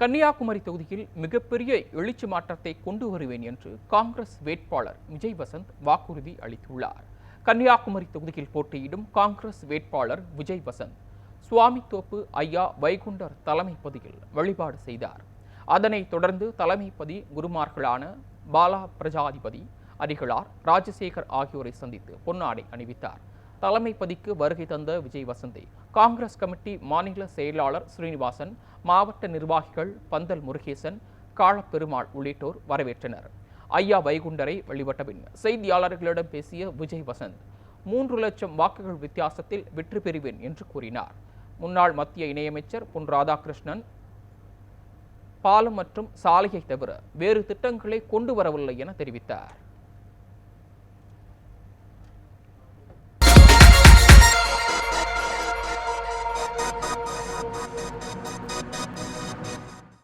கன்னியாகுமரி தொகுதியில் மிகப்பெரிய எழுச்சி மாற்றத்தை கொண்டு வருவேன் என்று காங்கிரஸ் வேட்பாளர் விஜய் வசந்த் வாக்குறுதி அளித்துள்ளார். கன்னியாகுமரி தொகுதியில் போட்டியிடும் காங்கிரஸ் வேட்பாளர் விஜய் வசந்த் சுவாமித்தோப்பு ஐயா வைகுண்டர் தலைமைப்பதியில் வழிபாடு செய்தார். அதனைத் தொடர்ந்து தலைமைப்பதி குருமார்களான பாலா பிரஜாதிபதி அடிகளார் ராஜசேகர் ஆகியோரை சந்தித்து பொன்னாடை அணிவித்தார். தலைமை பதிக்கு வருகை தந்த விஜய் வசந்தி காங்கிரஸ் கமிட்டி மாநில செயலாளர் ஸ்ரீனிவாசன் மாவட்ட நிர்வாகிகள் பந்தல் முருகேசன் காளப்பெருமாள் உள்ளிட்டோர் வரவேற்றனர். ஐயா வைகுண்டரை வழிபட்ட பின் செய்தியாளர்களிடம் பேசிய விஜய் வசந்த் மூன்று லட்சம் வாக்குகள் வித்தியாசத்தில் வெற்றி பெறுவேன் என்று கூறினார். முன்னாள் மத்திய இணையமைச்சர் பொன் ராதாகிருஷ்ணன் பாலம் மற்றும் சாலையை தவிர வேறு திட்டங்களை கொண்டு வரவில்லை என தெரிவித்தார்.